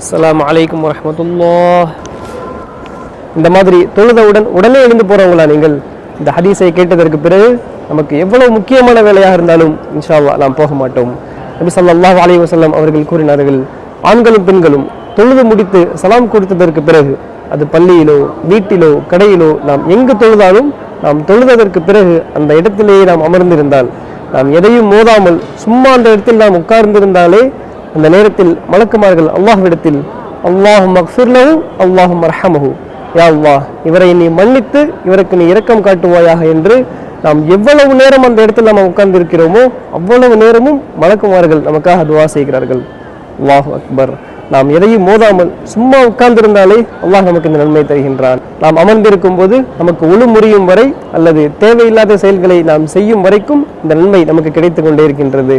அஸ்லாம் வலைக்கம் வரமத்துல்லா இந்த மாதிரி தொழுதவுடன் உடனே எழுந்து போறவங்களா நீங்கள்? இந்த ஹதீஸை கேட்டதற்கு பிறகு நமக்கு எவ்வளவு முக்கியமான வேலையாக இருந்தாலும் இன்ஷால்லா நாம் போக மாட்டோம். நபி சல்லாஹ் அலி வசல்லாம் அவர்கள் கூறினார்கள் ஆண்களும் பெண்களும் தொழுது முடித்து சலாம் கொடுத்ததற்கு பிறகு அது பள்ளியிலோ வீட்டிலோ கடையிலோ நாம் எங்கு தொழுதாலும் நாம் தொழுததற்கு பிறகு அந்த இடத்திலேயே நாம் அமர்ந்திருந்தால் நாம் எதையும் மோதாமல் சும்மா அந்த இடத்தில் நாம் உட்கார்ந்திருந்தாலே அந்த நேரத்தில் மலக்குமார்கள் அல்லாஹ்விடத்தில் அல்லாஹும் மக்ஃபிர்லஹு அல்லாஹும் மர்ஹமஹு யா அல்லாஹ் இவரை நீ மன்னித்து இவருக்கு நீ இரக்கம் காட்டுவாயாக என்று நாம் எவ்வளவு நேரம் அந்த இடத்தில் நாம் உட்கார்ந்து இருக்கிறோமோ அவ்வளவு நேரமும் மலக்குமார்கள் நமக்காக துவா செய்கிறார்கள். அல்லாஹ் அக்பர். நாம் எதையும் மோதாமல் சும்மா உட்கார்ந்திருந்தாலே அல்லாஹ் நமக்கு இந்த நன்மை தருகின்றான். நாம் அமர்ந்திருக்கும் போது நமக்கு ஒழு முறியும் வரை அல்லது தேவையில்லாத செயல்களை நாம் செய்யும் வரைக்கும் இந்த நன்மை நமக்கு கிடைத்து கொண்டே இருக்கின்றது.